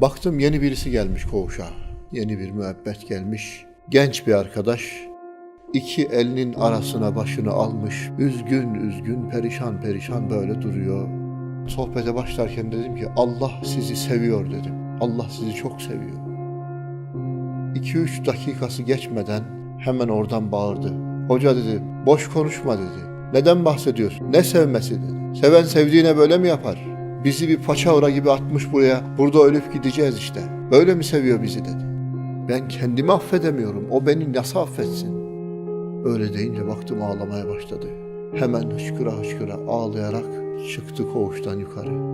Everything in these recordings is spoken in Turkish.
Baktım yeni birisi gelmiş koğuşa. Yeni bir müebbet gelmiş. Genç bir arkadaş. İki elinin arasına başını almış. Üzgün üzgün perişan perişan böyle duruyor. Sohbete başlarken dedim ki Allah sizi seviyor dedim. Allah sizi çok seviyor. 2-3 dakikası geçmeden hemen oradan bağırdı. Hoca dedi boş konuşma dedi. Neden bahsediyorsun? Ne sevmesi dedi. Seven sevdiğine böyle mi yapar? Bizi bir paçavra gibi atmış buraya. Burada ölüp gideceğiz işte. Böyle mi seviyor bizi dedi. Ben kendimi affedemiyorum. O beni nasıl affetsin? Öyle deyince baktım ağlamaya başladı. Hemen hıçkıra hıçkıra ağlayarak çıktı koğuştan yukarı.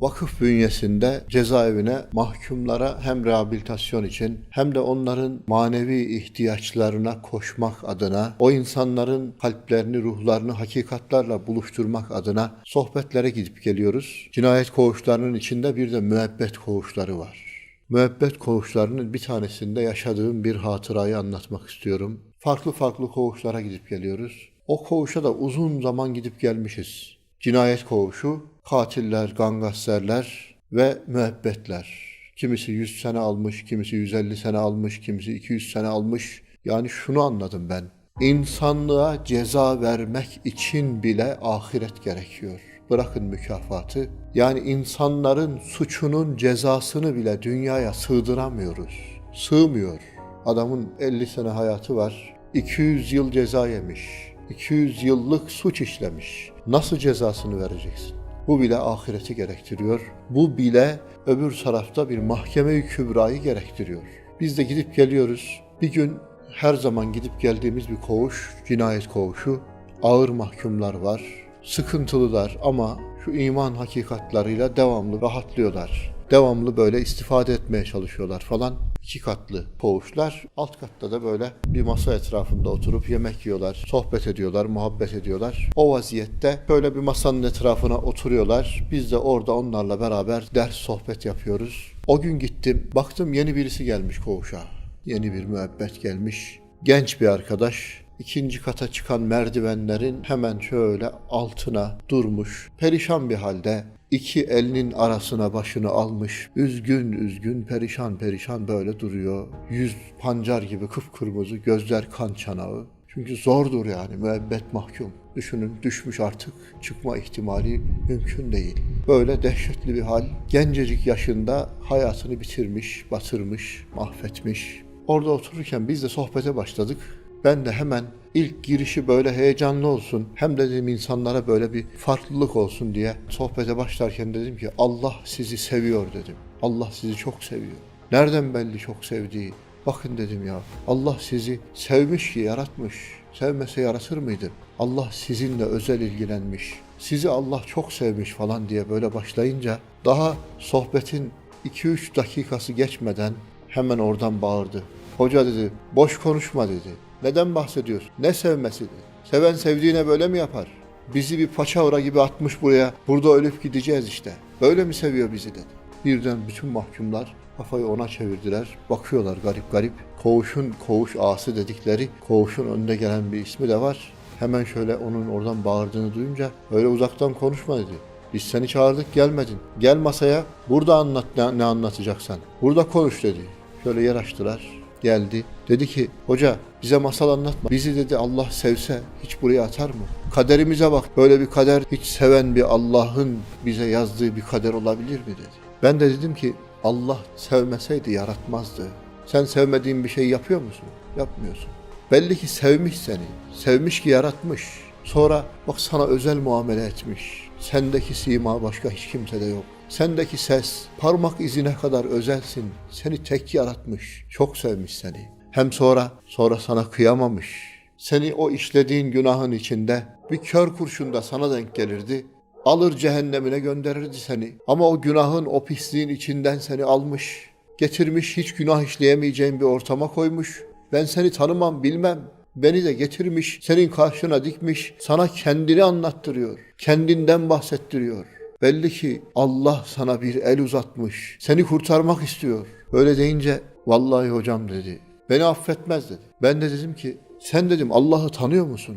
Vakıf bünyesinde cezaevine mahkumlara hem rehabilitasyon için hem de onların manevi ihtiyaçlarına koşmak adına, o insanların kalplerini, ruhlarını hakikatlarla buluşturmak adına sohbetlere gidip geliyoruz. Cinayet koğuşlarının içinde bir de müebbet koğuşları var. Müebbet koğuşlarının bir tanesinde yaşadığım bir hatırayı anlatmak istiyorum. Farklı farklı koğuşlara gidip geliyoruz. O koğuşa da uzun zaman gidip gelmişiz. Cinayet koğuşu, katiller, gangasserler ve müebbetler. Kimisi 100 sene almış, kimisi 150 sene almış, kimisi 200 sene almış. Yani şunu anladım ben. İnsanlığa ceza vermek için bile ahiret gerekiyor. Bırakın mükafatı. Yani insanların suçunun cezasını bile dünyaya sığdıramıyoruz. Sığmıyor. Adamın 50 sene hayatı var. 200 yıl ceza yemiş. 200 yıllık suç işlemiş. Nasıl cezasını vereceksin? Bu bile ahireti gerektiriyor. Bu bile öbür tarafta bir mahkeme-i kübrayı gerektiriyor. Biz de gidip geliyoruz. Bir gün her zaman gidip geldiğimiz bir koğuş, cinayet koğuşu. Ağır mahkumlar var, sıkıntılılar ama şu iman hakikatlarıyla devamlı rahatlıyorlar. Devamlı böyle istifade etmeye çalışıyorlar falan. İki katlı koğuşlar. Alt katta da böyle bir masa etrafında oturup yemek yiyorlar, sohbet ediyorlar, muhabbet ediyorlar. O vaziyette böyle bir masanın etrafına oturuyorlar. Biz de orada onlarla beraber ders sohbet yapıyoruz. O gün gittim, baktım yeni birisi gelmiş koğuşa. Yeni bir müebbet gelmiş. Genç bir arkadaş, ikinci kata çıkan merdivenlerin hemen şöyle altına durmuş, perişan bir halde iki elinin arasına başını almış, üzgün üzgün, perişan perişan böyle duruyor. Yüz pancar gibi kıpkırmızı, gözler kan çanağı. Çünkü zordur yani müebbet mahkum. Düşünün düşmüş artık çıkma ihtimali mümkün değil. Böyle dehşetli bir hal. Gencecik yaşında hayatını bitirmiş, batırmış, mahvetmiş. Orada otururken biz de sohbete başladık. Ben de hemen ilk girişi böyle heyecanlı olsun hem de dedim insanlara böyle bir farklılık olsun diye sohbete başlarken dedim ki Allah sizi seviyor dedim. Allah sizi çok seviyor. Nereden belli çok sevdiği? Bakın dedim ya Allah sizi sevmiş ki yaratmış. Sevmese yaratır mıydı? Allah sizinle özel ilgilenmiş. Sizi Allah çok sevmiş falan diye böyle başlayınca daha sohbetin 2-3 dakikası geçmeden hemen oradan bağırdı. Hoca dedi boş konuşma dedi. Neden bahsediyorsun? Ne sevmesi. Seven sevdiğine böyle mi yapar? Bizi bir paçavra gibi atmış buraya. Burada ölüp gideceğiz işte. Böyle mi seviyor bizi dedi. Birden bütün mahkumlar kafayı ona çevirdiler. Bakıyorlar garip garip. Koğuşun koğuş ağası dedikleri koğuşun önünde gelen bir ismi de var. Hemen şöyle onun oradan bağırdığını duyunca öyle uzaktan konuşma dedi. Biz seni çağırdık gelmedin. Gel masaya burada anlat ne, ne anlatacaksan. Burada konuş dedi. Şöyle yer açtılar. Geldi. Dedi ki hoca bize masal anlatma. Bizi dedi Allah sevse hiç buraya atar mı? Kaderimize bak. Böyle bir kader hiç seven bir Allah'ın bize yazdığı bir kader olabilir mi dedi. Ben de dedim ki Allah sevmeseydi yaratmazdı. Sen sevmediğin bir şey yapıyor musun? Yapmıyorsun. Belli ki sevmiş seni. Sevmiş ki yaratmış. Sonra bak sana özel muamele etmiş. Sendeki sima başka hiç kimsede yok. Sendeki ses, parmak izine kadar özelsin. Seni tek yaratmış. Çok sevmiş seni. Hem sonra, sonra sana kıyamamış. Seni o işlediğin günahın içinde bir kör kurşunda sana denk gelirdi. Alır cehennemine gönderirdi seni. Ama o günahın, o pisliğin içinden seni almış. Getirmiş hiç günah işleyemeyeceğin bir ortama koymuş. Ben seni tanımam, bilmem. Beni de getirmiş, senin karşına dikmiş, sana kendini anlattırıyor. Kendinden bahsettiriyor. Belli ki Allah sana bir el uzatmış. Seni kurtarmak istiyor. Öyle deyince vallahi hocam dedi. Beni affetmez dedi. Ben de dedim ki sen dedim Allah'ı tanıyor musun?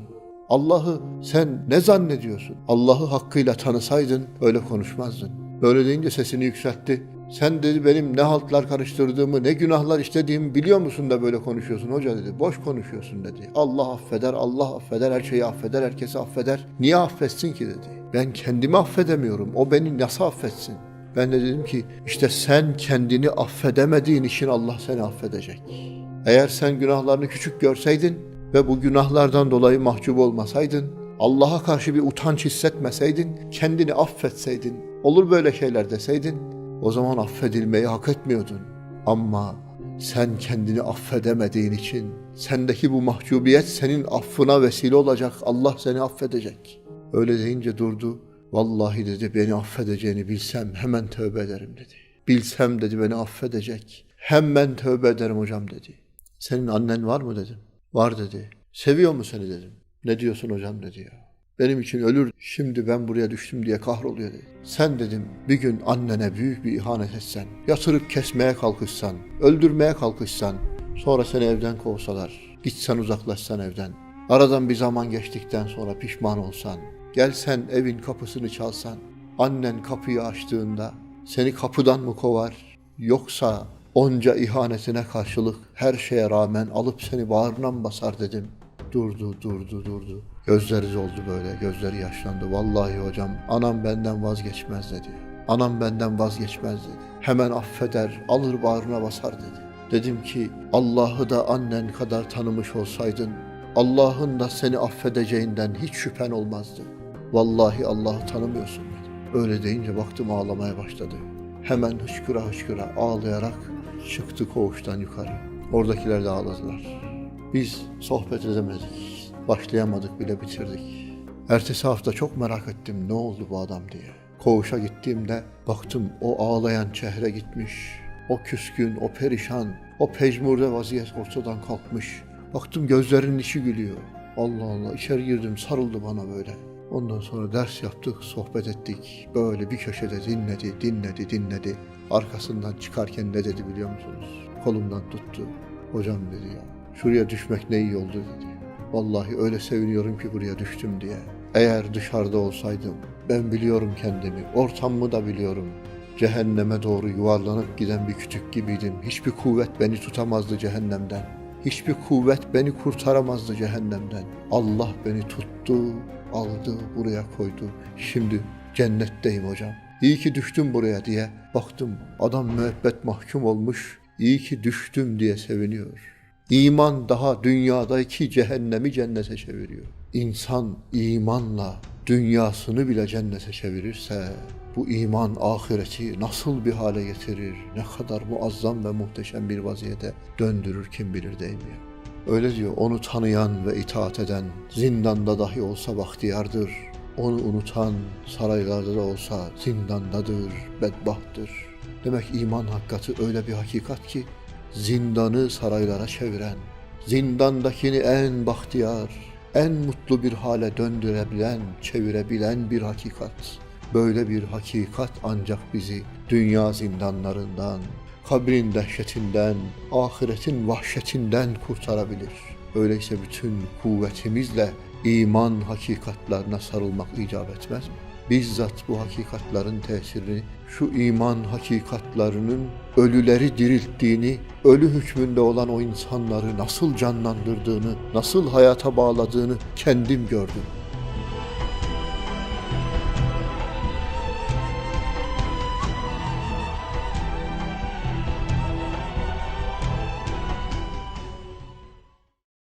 Allah'ı sen ne zannediyorsun? Allah'ı hakkıyla tanısaydın öyle konuşmazdın. Böyle deyince sesini yükseltti. Sen dedi benim ne haltlar karıştırdığımı, ne günahlar işlediğimi biliyor musun da böyle konuşuyorsun hoca dedi. Boş konuşuyorsun dedi. Allah affeder, Allah affeder, her şeyi affeder, herkesi affeder. Niye affetsin ki dedi. Ben kendimi affedemiyorum. O beni nasıl affetsin? Ben de dedim ki işte sen kendini affedemediğin için Allah seni affedecek. Eğer sen günahlarını küçük görseydin ve bu günahlardan dolayı mahcup olmasaydın, Allah'a karşı bir utanç hissetmeseydin, kendini affetseydin, olur böyle şeyler deseydin, o zaman affedilmeyi hak etmiyordun. Ama sen kendini affedemediğin için, sendeki bu mahcubiyet senin affına vesile olacak, Allah seni affedecek. Öyle deyince durdu. Vallahi dedi beni affedeceğini bilsem hemen tövbe ederim dedi. Bilsem dedi beni affedecek. Hemen tövbe ederim hocam dedi. Senin annen var mı dedim. Var dedi. Seviyor mu seni dedim. Ne diyorsun hocam dedi ya. Benim için ölür şimdi ben buraya düştüm diye kahroluyor dedi. Sen dedim bir gün annene büyük bir ihanet etsen, yatırıp kesmeye kalkışsan, öldürmeye kalkışsan, sonra seni evden kovsalar, gitsen uzaklaşsan evden, aradan bir zaman geçtikten sonra pişman olsan, gelsen evin kapısını çalsan, annen kapıyı açtığında seni kapıdan mı kovar, yoksa onca ihanetine karşılık her şeye rağmen alıp seni bağrına mı basar dedim. Durdu, durdu, durdu. Gözleri oldu böyle, gözleri yaşlandı. Vallahi hocam, anam benden vazgeçmez dedi. Anam benden vazgeçmez dedi. Hemen affeder, alır bağrına basar dedi. Dedim ki, Allah'ı da annen kadar tanımış olsaydın, Allah'ın da seni affedeceğinden hiç şüphen olmazdı. Vallahi Allah'ı tanımıyorsun dedi. Öyle deyince baktım ağlamaya başladı. Hemen hıçkıra hıçkıra ağlayarak çıktı koğuştan yukarı. Oradakiler de ağladılar. Biz sohbet edemedik. Başlayamadık bile bitirdik. Ertesi hafta çok merak ettim ne oldu bu adam diye. Koğuşa gittiğimde baktım o ağlayan çehre gitmiş. O küskün, o perişan, o pejmurde vaziyet ortadan kalkmış. Baktım gözlerinin içi gülüyor. Allah Allah içeri girdim sarıldı bana böyle. Ondan sonra ders yaptık, sohbet ettik. Böyle bir köşede dinledi, dinledi, dinledi. Arkasından çıkarken ne dedi biliyor musunuz? Kolumdan tuttu. Hocam dedi ya, şuraya düşmek ne iyi oldu dedi. Vallahi öyle seviniyorum ki buraya düştüm diye. Eğer dışarıda olsaydım, ben biliyorum kendimi, ortamımı da biliyorum. Cehenneme doğru yuvarlanıp giden bir kütük gibiydim. Hiçbir kuvvet beni tutamazdı cehennemden. Hiçbir kuvvet beni kurtaramazdı cehennemden. Allah beni tuttu, aldı, buraya koydu. Şimdi cennetteyim hocam. İyi ki düştüm buraya diye baktım. Adam müebbet mahkum olmuş. İyi ki düştüm diye seviniyor. İman daha dünyadaki cehennemi cennete çeviriyor. İnsan imanla dünyasını bile cennete çevirirse bu iman ahireti nasıl bir hale getirir, ne kadar muazzam ve muhteşem bir vaziyete döndürür kim bilir değil mi? Öyle diyor, onu tanıyan ve itaat eden zindanda dahi olsa bahtiyardır. Onu unutan saraylarda da olsa zindandadır, bedbahttır. Demek iman hakikati öyle bir hakikat ki zindanı saraylara çeviren, zindandakini en bahtiyar, en mutlu bir hale döndürebilen, çevirebilen bir hakikat. Böyle bir hakikat ancak bizi dünya zindanlarından, kabrin dehşetinden, ahiretin vahşetinden kurtarabilir. Öyleyse bütün kuvvetimizle iman hakikatlarına sarılmak icap etmez mi? Bizzat bu hakikatların tesirini, şu iman hakikatlarının ölüleri dirilttiğini, ölü hükmünde olan o insanları nasıl canlandırdığını, nasıl hayata bağladığını kendim gördüm.